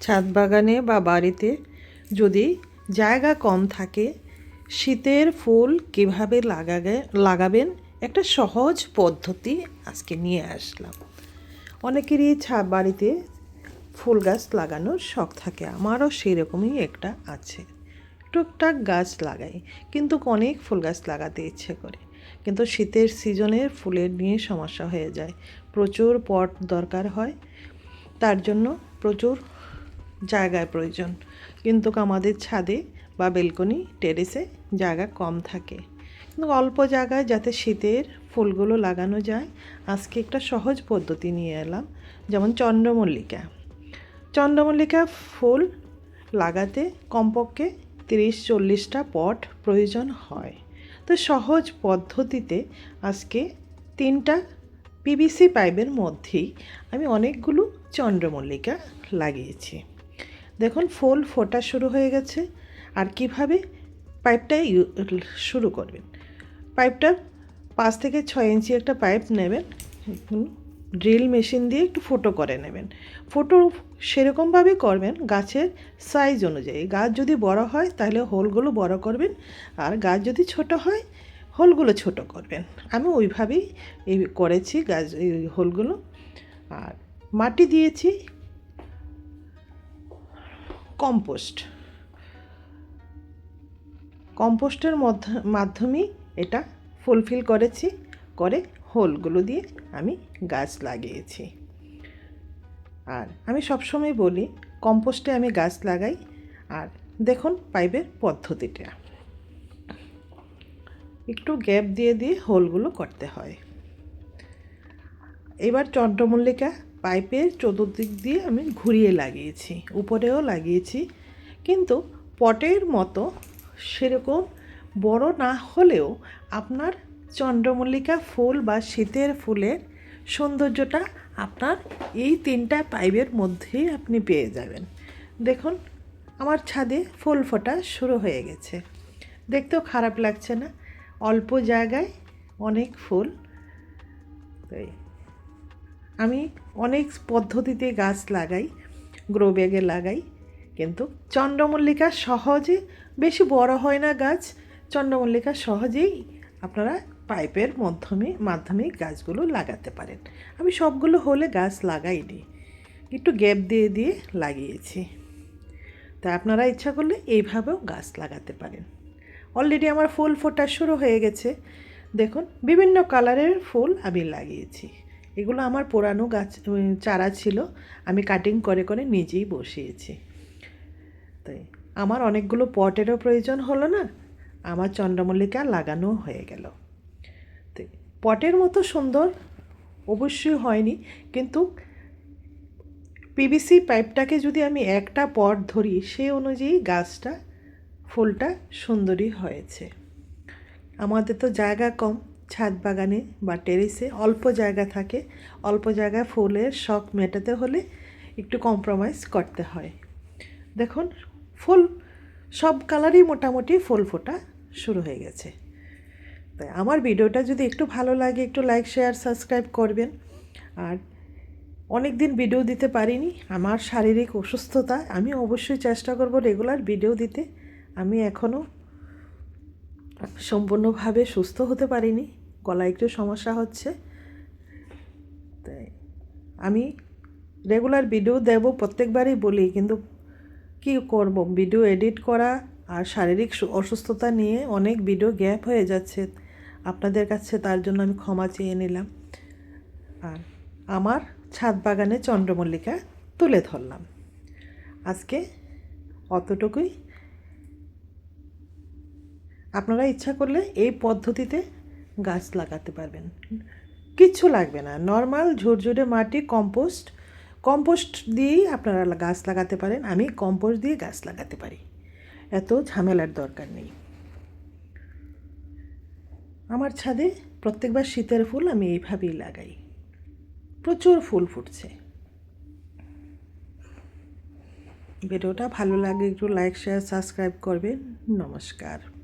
ছাদ বাগানে বা বাড়িতে যদি জায়গা কম থাকে, শীতের ফুল কীভাবে লাগাবে লাগাবেন? একটা সহজ পদ্ধতি আজকে নিয়ে আসলাম। অনেকেরই ছা বাড়িতে ফুল গাছ লাগানোর শখ থাকে, আমারও সেরকমই একটা আছে। টুকটাক গাছ লাগাই, কিন্তু অনেক ফুল গাছ লাগাতে ইচ্ছে করে। কিন্তু শীতের সিজনের ফুলের নিয়ে সমস্যা হয়ে যায়। প্রচুর পট দরকার হয়, তার জন্য প্রচুর জায়গার প্রয়োজন। কিন্তু আমাদের ছাদে বা বেলকনি টেরেসে জায়গা কম থাকে। কিন্তু অল্প জায়গায় যাতে শীতের ফুলগুলো লাগানো যায়, আজকে একটা সহজ পদ্ধতি নিয়ে এলাম, যেমন চন্দ্রমল্লিকা। চন্দ্রমল্লিকা ফুল লাগাতে কমপক্ষে তিরিশ চল্লিশটা পট প্রয়োজন হয়। তো সহজ পদ্ধতিতে আজকে তিনটা পিভিসি পাইপের মধ্যেই আমি অনেকগুলো চন্দ্রমল্লিকা লাগিয়েছি। দেখুন, ফুল ফোটা শুরু হয়ে গেছে। আর কীভাবে? পাইপটা শুরু করবেন। পাইপটা পাঁচ থেকে ছয় ইঞ্চি একটা পাইপ নেবেন। ড্রিল মেশিন দিয়ে একটু ফোটো করে নেবেন। ফোটো সেরকমভাবে করবেন গাছের সাইজ অনুযায়ী। গাছ যদি বড় হয়, তাহলে হোলগুলো বড় করবেন। আর গাছ যদি ছোট হয়, হোলগুলো ছোট করবেন। আমি ওইভাবেই করেছি গাছ হোলগুলো। আর মাটি দিয়েছি কম্পোস্ট। কম্পোস্টের মধ্য, মাধ্যমেই এটা ফুলফিল করেছি, করে হোলগুলো দিয়ে আমি গাছ লাগিয়েছি। আর আমি সবসময় বলি, কম্পোস্টে আমি গাছ লাগাই, আর দেখুন পাইপের পদ্ধতিটা। একটু গ্যাপ দিয়ে দিয়ে হোলগুলো করতে হয়। এবার চন্দ্রমল্লিকা পাইপের চতুর্দিক দিয়ে আমি ঘুরিয়ে লাগিয়েছি, উপরেও লাগিয়েছি। কিন্তু পটের মতো সেরকম বড় না হলেও আপনার চন্দ্রমল্লিকা ফুল বা শীতের ফুলের সৌন্দর্যটা আপনার এই তিনটা পাইপের মধ্যেই আপনি পেয়ে যাবেন। দেখুন, আমার ছাদে ফুল ফোটা শুরু হয়ে গেছে। দেখতেও খারাপ লাগছে না। অল্প জায়গায় অনেক ফুল। তাই আমি অনেক পদ্ধতিতে গাছ লাগাই গ্রো ব্যাগে লাগাই, কিন্তু চন্দ্রমল্লিকা সহজে, বেশি বড় হয় না গাছ, চন্দ্রমল্লিকা সহজেই আপনারা পাইপের মাধ্যমে মাধ্যমে গাছগুলো লাগাতে পারেন। আমি সবগুলো হলে গাছ লাগাইনি, একটু গ্যাপ দিয়ে দিয়ে লাগিয়েছি। তা আপনারা ইচ্ছা করলে এইভাবেও গাছ লাগাতে পারেন। অলরেডি আমার ফুল ফোটা শুরু হয়ে গেছে। দেখুন, বিভিন্ন কালারের ফুল আমি লাগিয়েছি। এগুলো আমার পুরানো গাছ চারা ছিল। আমি কাটিং করে করে নিজেই বসিয়েছি। তাই আমার অনেকগুলো পটেরও প্রয়োজন হলো না, আমার চন্দ্রমল্লিকা লাগানো হয়ে গেল। তো পটের মতো সুন্দর অবশ্যই হয়নি, কিন্তু পিভিসি পাইপটাকে যদি আমি একটা পট ধরি সেই অনুযায়ী গাছটা, ফুলটা সুন্দরই হয়েছে। আমাদের তো জায়গা কম। ছাদ বাগানে বা টেরেসে অল্প জায়গা থাকে, অল্প জায়গায় ফুলের শখ মেটাতে হলে একটু কম্প্রোমাইজ করতে হয়। দেখুন, ফুল, সব কালারই মোটামুটি ফুল ফোটা শুরু হয়ে গেছে। তাই আমার ভিডিওটা যদি একটু ভালো লাগে, একটু লাইক শেয়ার সাবস্ক্রাইব করবেন। আর অনেক দিন ভিডিও দিতে পারিনি, আমার শারীরিক অসুস্থতা, আমি অবশ্যই চেষ্টা করব রেগুলার ভিডিও দিতে। আমি এখনও সম্পূর্ণভাবে সুস্থ হতে পারিনি। গলায় একটু সমস্যা হচ্ছে। তাই আমি রেগুলার ভিডিও দেব, প্রত্যেকবারই বলি, কিন্তু কি করব? ভিডিও এডিট করা আর শারীরিক অসুস্থতা নিয়ে অনেক ভিডিও গ্যাপ হয়ে যাচ্ছে। আপনাদের কাছে তার জন্য আমি ক্ষমা চেয়ে নিলাম। আর আমার ছাদ বাগানে চন্দ্রমল্লিকা তুলে ধরলাম। আজকে অতটুকুই। আপনারা ইচ্ছা করলে এই পদ্ধতিতে গাছ লাগাতে পারবেন। কিচ্ছু লাগবে না। নর্মাল ঝুরঝুরে মাটি, কম্পোস্ট। কম্পোস্ট দিয়েই আপনারা গাছ লাগাতে পারেন। আমি কম্পোস্ট দিয়ে গাছ লাগাতে পারি। এত ঝামেলার দরকার নেই। আমার ছাদে প্রত্যেকবার শীতের ফুল আমি এইভাবেই লাগাই। প্রচুর ফুল ফুটছে। ভিডিওটা ভালো লাগে একটু লাইক শেয়ার সাবস্ক্রাইব করবেন। নমস্কার।